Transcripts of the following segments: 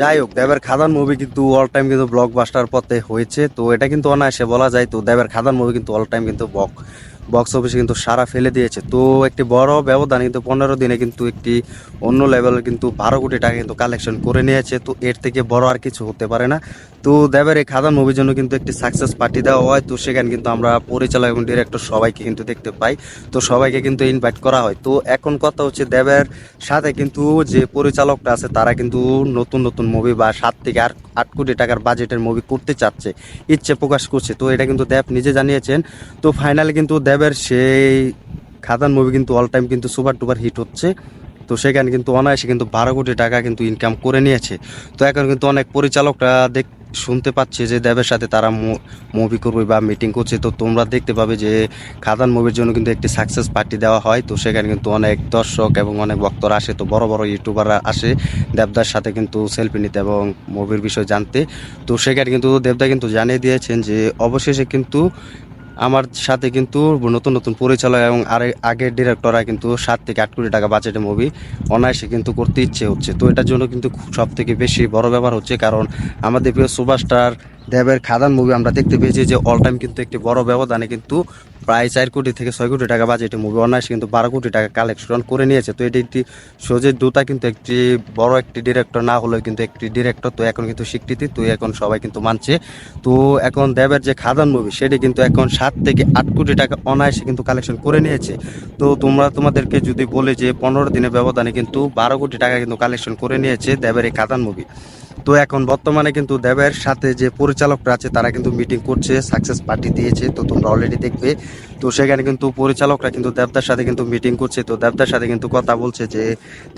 যাই হোক, দেবের খাদান মুভি কিন্তু অল টাইম কিন্তু ব্লকবাস্টার পথে হয়েছে। তো এটা কিন্তু অনায়াসে বলা যায়, তো দেবের খাদান মুভি কিন্তু অল টাইম কিন্তু বক বক্স অফিসে কিন্তু সারা ফেলে দিয়েছে। তো একটি বড় ব্যবধান কিন্তু পনেরো দিনে কিন্তু একটি অন্য লেভেলের কিন্তু বারো কোটি টাকা কিন্তু কালেকশন করে নিয়েছে। তো এর থেকে বড় আর কিছু হতে পারে না। তো দেবের এই খাদান মুভির জন্য কিন্তু একটি সাকসেস পার্টি দেওয়া হয়। তো সেখানে কিন্তু আমরা পরিচালক এবং ডিরেক্টর সবাইকে কিন্তু দেখতে পাই। তো সবাইকে কিন্তু ইনভাইট করা হয়। তো এখন কথা হচ্ছে দেবের সাথে কিন্তু যে পরিচালকটা আছে, তারা কিন্তু নতুন নতুন মুভি বা সাত থেকে আট আট কোটি টাকার বাজেটের মুভি করতে চাচ্ছে। ইচ্ছে প্রকাশ করছে। তো এটা কিন্তু দেব নিজে জানিয়েছেন। তো ফাইনালি কিন্তু দেবের সেই খাদান মুভি কিন্তু অল টাইম কিন্তু সুপার টুপার হিট হচ্ছে। তো সেখানে কিন্তু অনায়াসে কিন্তু বারো কোটি টাকা কিন্তু ইনকাম করে নিয়েছে। তো এখন কিন্তু অনেক পরিচালকরা দেখ শুনতে পাচ্ছে যে দেবের সাথে তারা মুভি করবে বা মিটিং করছে। তো তোমরা দেখতে পাবে যে খাদান মুভির জন্য কিন্তু একটি সাকসেস পার্টি দেওয়া হয়। তো সেখানে কিন্তু অনেক দর্শক এবং অনেক ভক্তরা আসে। তো বড় বড় ইউটিউবাররা আসে দেবদার সাথে কিন্তু সেলফি নিতে এবং মুভির বিষয় জানতে। তো সেখানে কিন্তু দেবদা কিন্তু জানিয়ে দিয়েছেন যে অবশেষে কিন্তু আমার সাথে কিন্তু নতুন নতুন পরিচালক এবং আরে আগের ডিরেক্টররা কিন্তু সাত থেকে আট কোটি টাকা বাজেটের মুভি অনায়াসে কিন্তু করতে ইচ্ছে হচ্ছে। তো এটার জন্য কিন্তু সব থেকে বেশি বড় ব্যাপার হচ্ছে কারণ আমাদের প্রিয় সুপারস্টার দেবের খাদান মুভি আমরা দেখতে পেয়েছি যে অল টাইম কিন্তু একটি বড় ব্যবধানে কিন্তু প্রায় চার কোটি থেকে ছয় কোটি টাকা বাজেটের মুভি অনায়াসে কিন্তু বারো কোটি টাকা কালেকশন করে নিয়েছে। তো এটি একটি সজের দূতা কিন্তু একটি বড় একটি ডিরেক্টর না হলেও কিন্তু একটি ডিরেক্টর তো এখন কিন্তু স্বীকৃতি, তো এখন সবাই কিন্তু মানছে। তো এখন দেবের যে খাদান মুভি সেটি কিন্তু এখন সাত থেকে আট কোটি টাকা অনায়াসে কিন্তু কালেকশন করে নিয়েছে। তো তোমরা তোমাদেরকে যদি বলে যে পনেরো দিনের ব্যবধানে কিন্তু বারো কোটি টাকা কিন্তু কালেকশন করে নিয়েছে দেবের এই খাদান মুভি তো এখন বর্তমানে কিন্তু দেবের সাথে যে পরিচালকরা আছে, তারা কিন্তু মিটিং করছে সাকসেস পার্টি দিয়েছে, তো তোমরা অলরেডি দেখবে। তো সেখানে কিন্তু পরিচালকরা কিন্তু দেবদার সাথে কিন্তু মিটিং করছে, তো দেবদার সাথে কিন্তু কথা বলছে যে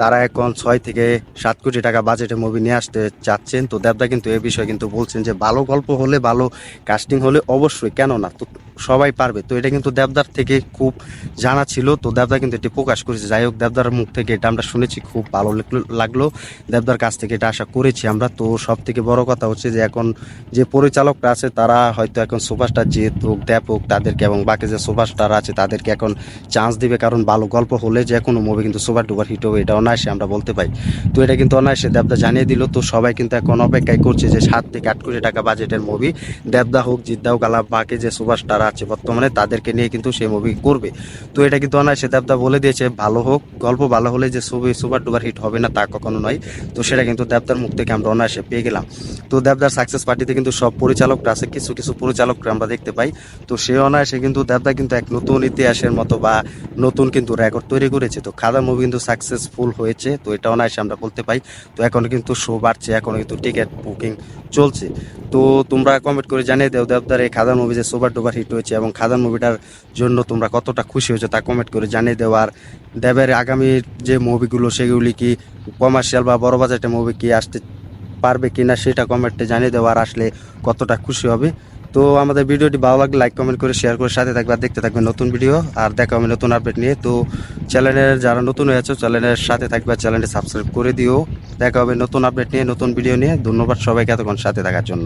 তারা এখন ছয় থেকে সাত কোটি টাকা বাজেটে মুভি নিয়ে আসতে চাচ্ছেন। তো দেবদা কিন্তু এ বিষয়ে কিন্তু বলছেন যে ভালো গল্প হলে ভালো কাস্টিং হলে অবশ্যই কেন না তো সবাই পারবে। তো এটা কিন্তু দেবদার থেকে খুব জানা ছিল। তো দেবদা কিন্তু এটি প্রকাশ করেছে। যাই হোক, দেবদার মুখ থেকে এটা আমরা শুনেছি। খুব ভালো লাগলো- দেবদার কাছ থেকে এটা আশা করেছি আমরা। তো সব থেকে বড় কথা হচ্ছে যে এখন যে পরিচালকরা আছে, তারা হয়তো এখন সুপারস্টার জিৎ হোক, দেব হোক, তাদেরকে এবং বাকি যে সুপারস্টার আছে, তাদেরকে এখন চান্স দিবে। কারণ ভালো গল্প হলে যে কোনো মুভি কিন্তু সুপার ডুপার হিট হবে, এটা অনায়াসে আমরা বলতে পাই তো এটা কিন্তু অনায়াসে দেবদা জানিয়ে দিল। তো সবাই কিন্তু এখন অপেক্ষায় করছে যে সাত থেকে আট কোটি টাকা বাজেটের মুভি দেবদা হোক জিদ্দা হোক আলা বাকি যে সুপারস্টার আছে, বর্তমানে তাদেরকে নিয়ে কিন্তু সেই মুভি করবে। তো এটা কিন্তু অনায়াসে দেবদা বলে দিয়েছে, ভালো হোক, গল্প ভালো হলে যে ছবি সুপার ডুপার হিট হবে না তা কখনো নয়। তো সেটা কিন্তু দেবদার মুখ থেকে আমরা অনায়াসে পেয়ে গেলাম। তো দেবদার সাকসেস পার্টিতে কিন্তু সব পরিচালকরা আছে, কিছু কিছু পরিচালকরা আমরা দেখতে পাই। তো সে অনায়াসে কিন্তু দেবদা কিন্তু এক নতুন ইতিহাসের মতো বা নতুন কিন্তু রেকর্ড তৈরি করেছে। তো খাদা মুভি কিন্তু সাকসেসফুল হয়েছে, তো এটা অনায়াসে আমরা বলতে পাই। তো এখন কিন্তু শো বাড়ছে, এখন কিন্তু টিকিট বুকিং চলছে। তো তোমরা কমেন্ট করে জানিয়ে দাও, দেবদার এই খাদান মুভি যে সুপার ডুপার হিট হয়েছে এবং খাদান মুভিটার জন্য তোমরা কতটা খুশি হয়েছে তা কমেন্ট করে জানিয়ে দেও। আর দেবের আগামী যে মুভিগুলো, সেগুলি কি কমার্শিয়াল বা বড় বাজেটের মুভি কি আসতে পারবে কিনা সেটা কমেন্টে জানিয়ে দেওয়ার আসলে কতটা খুশি হবে। তো আমাদের ভিডিওটি ভালো লাগলে লাইক কমেন্ট করে শেয়ার করে সাথে থাকবে আর দেখতে থাকবে নতুন ভিডিও আর দেখা হবে নতুন আপডেট নিয়ে। তো চ্যানেলের যারা নতুন হয়েছে চ্যানেলের সাথে থাকবে আর চ্যানেলটি সাবস্ক্রাইব করে দিও। দেখা হবে নতুন আপডেট নিয়ে, নতুন ভিডিও নিয়ে। ধন্যবাদ সবাইকে এতক্ষণ সাথে থাকার জন্য।